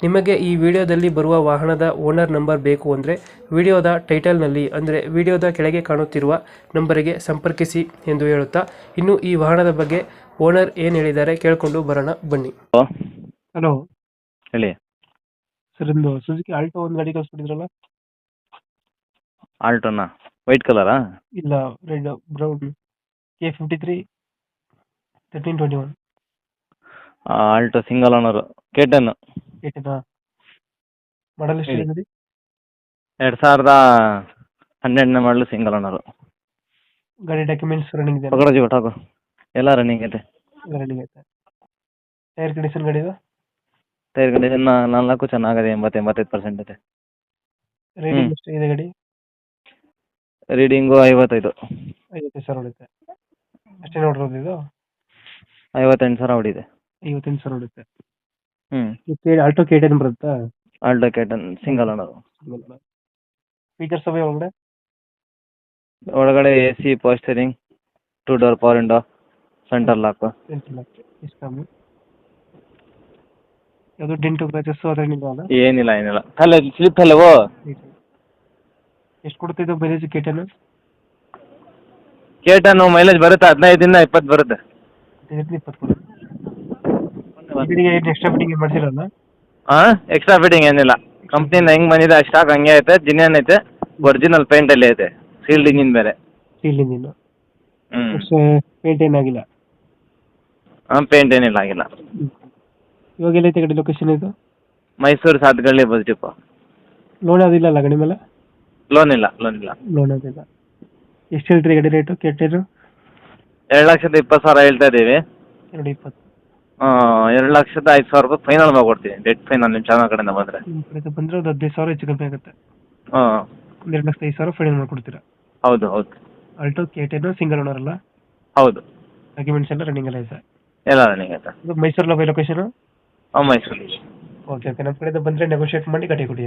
ನಿಮಗೆ ಈ ವಿಡಿಯೋದಲ್ಲಿ ಬರುವ ವಾಹನದ ಓನರ್ ನಂಬರ್ ಬೇಕು ಅಂದರೆ ವಿಡಿಯೋದ ಟೈಟಲ್ನಲ್ಲಿ ಅಂದರೆ ವಿಡಿಯೋದ ಕೆಳಗೆ ಕಾಣುತ್ತಿರುವ ನಂಬರಿಗೆ ಸಂಪರ್ಕಿಸಿ ಎಂದು ಹೇಳುತ್ತಾ ಇನ್ನು ಈ ವಾಹನದ ಬಗ್ಗೆ ಓನರ್ ಏನು ಹೇಳಿದ್ದಾರೆ ಕೇಳಿಕೊಂಡು ಬರೋಣ ಬನ್ನಿ. ಹಲೋ. ಹಲೋ. ಹೇಳಿ. ಸರ್ ಒಂದು ಸುಜುಕಿ ಆಲ್ಟೋ ಒಂದು ಗಾಡಿ ಕಳಿಸ್ಬಿಟ್ಟಿದ್ರಲ್ಲ ಆಲ್ಟೋನಾ ವೈಟ್ ಕಲರಾ ಇಲ್ಲ red brown K fifty three thirteen twenty one Alto single owner K ten ಏಟಿನಾ model ಎಷ್ಟು ಹೇಳಿ. ಗಾಡಿ ಎರಡು ಸಾವಿರದ ಹನ್ನೆರಡನೇ ಮಾಡಲು ಸಿಂಗಲ್ ಓನರು. ಗಾಡಿ ಡಾಕ್ಯುಮೆಂಟ್ಸ್ ರನ್ನಿಂಗ್ ಇದೆ ಜೀವ ಎಲ್ಲ ರನ್ನಿಂಗ್ ಐತೆ. ರನ್ನಿಂಗ್ ಐತೆ. ಟೈರ್ ಕಂಡೀಷನ್ ಗಾಡಿ ಇದೆ? ಟೈರ್ ಕಂಡೀಷನ್ ನಾಲ್ಕು ಚೆನ್ನಾಗಿದೆ ಎಂಬತ್ತು ಎಂಬತ್ತೈದು ಪರ್ಸೆಂಟ್ ಐತೆ. ರೇಟಿಂಗ್ ಹ್ಮ್. ಎಷ್ಟು ಇದೆ ಗಾಡಿ? ರೀಡಿಂಗು ಐವತ್ತೈದು. ಐವತ್ತು ಸಾವಿರ ಹೊಡಿತೆ ಅಷ್ಟೇ ನೋಡಿರೋದು ಇದು? ಐವತ್ತೆಂಟು ಸಾವಿರ ಹೊಡಿದೆ ಐವತ್ತೆಂಟು ಸಾವಿರ ಹೊಡುತ್ತೆ ಹ್ಞೂ ಆಲ್ಟೋ ಕೆ ಟೆನ್ ಬರುತ್ತಾ? Alto K ten single owner features ಅವೆ ಒಳಗಡೆ? ಒಳಗಡೆ A C power steering two door power window centre lock ಕಮ್ಮಿ ಯಾವುದು ಡೆಂಟು ಕ್ರಾಚಸ್ ಅದೇನಿಲ್ಲ ಅಲ್ಲ? ಏನಿಲ್ಲ ಏನಿಲ್ಲ. ಅಲ್ಲ ಸ್ಲಿಪ್ ಅಲ್ಲವೋ ಎಷ್ಟು ಕೊಡ್ತಿದ್ದು mileage K ten K ten mileage ಬರುತ್ತೆ ದಿನ ಇಪ್ಪತ್ತು ಬರುತ್ತೆ. ಇಪ್ಪತ್ತು ಕೊಡುತ್ತೆ. ಏನು ಎಕ್ಸ್ಟ್ರಾ ಫಿಟ್ಟಿಂಗ್ ಮಾಡಿಸಿರಲ್ಲ ಹಾಂ ಎಕ್ಸ್ಟ್ರಾ ಫಿಟ್ಟಿಂಗ್ ಏನಿಲ್ಲ. ಕಂಪ್ನಿಯಿಂದ ಹೆಂಗ್ ಬಂದಿದೆ ಸ್ಟಾಕ್ ಹಂಗೆ ಐತೆ ಜಿನಿಯನ್ ಏನೈತೆ ಒರಿಜಿನಲ್ ಪೇಂಟಲ್ಲಿ ಐತೆ ಸೀಲ್ಡ್ ಇಂಜಿನ್ ಬೇರೆ ಸೀಲ್ಡ್ ಇಂಜಿನ್ ಪೇಂಟ್ ಏನಾಗಿಲ್ಲ ಹಾಂ ಪೇಂಟ್ ಏನಿಲ್ಲ ಆಗಿಲ್ಲ. ಇವಾಗ ಎಲ್ಲೈತೆ ಕಡೆ ಲೊಕೇಶನ್ ಇದು? Mysuru Sathagalli bus depot loan ಅದಿಲ್ಲ ಅಲ್ಲ ಗಾಡಿ ಮೇಲೆ? ಲೋನ್ ಇಲ್ಲ ಲೋನ್ ಇಲ್ಲ. ಲೋನ್ ಅದಿಲ್ಲ ಎಷ್ಟು ಹೇಳ್ತೀರಿ ಗಡಿ ರೇಟು ಕೆ ಟೆನ್ ಎರಡು ಲಕ್ಷದ ಇಪ್ಪತ್ತು ಸಾವಿರ ಹೇಳ್ತಾ ಇದ್ದೀವಿ. ಎರಡು ಇಪ್ಪತ್ತು. ಎರಡು ಲಕ್ಷದ ಐದು ಸಾವಿರ ರೂಪಾಯಿ ಫೈನಲ್ ಮಾಡ್ಕೊಡ್ತೀನಿ ಡೆಟ್ ಫೈನಲ್ ನಿಮ್ಮ ಚಾನಲ್ ಕಡೆಯಿಂದ ಬಂದರೆ. ಕಡೆಯಿಂದ ಬಂದರೆ ಒಂದು ಹದಿನೈದು ಸಾವಿರ ಹೆಚ್ಚು ಕಮ್ಮಿ ಆಗುತ್ತೆ. ಹಾಂ. ಒಂದು ಎರಡು ಲಕ್ಷದ ಐದು ಸಾವಿರ ಫೈನಲ್ ಮಾಡ್ಕೊಡ್ತೀರಾ? ಹೌದು ಹೌದು. Alto K ten single owner ಅಲ್ಲ? ಹೌದು. ಡಾಕ್ಯುಮೆಂಟ್ಸ್ ಎಲ್ಲ ರನ್ನಿಂಗ್ ಎಲ್ಲ ಇದೆ ಎಲ್ಲ ರನ್ನಿಂಗ್ ಐತೆ ಇದು ಮೈಸೂರು ಬೈ ಲೊಕೇಶನ್ ಹಾಂ ಮೈಸೂರು ಓಕೆ ಓಕೆ ನಮ್ಮ ಕಡೆಯಿಂದ ಬಂದರೆ ನೆಗೋಷಿಯೇಟ್ ಮಾಡಿ ಗಾಡಿ ಕೊಡಿ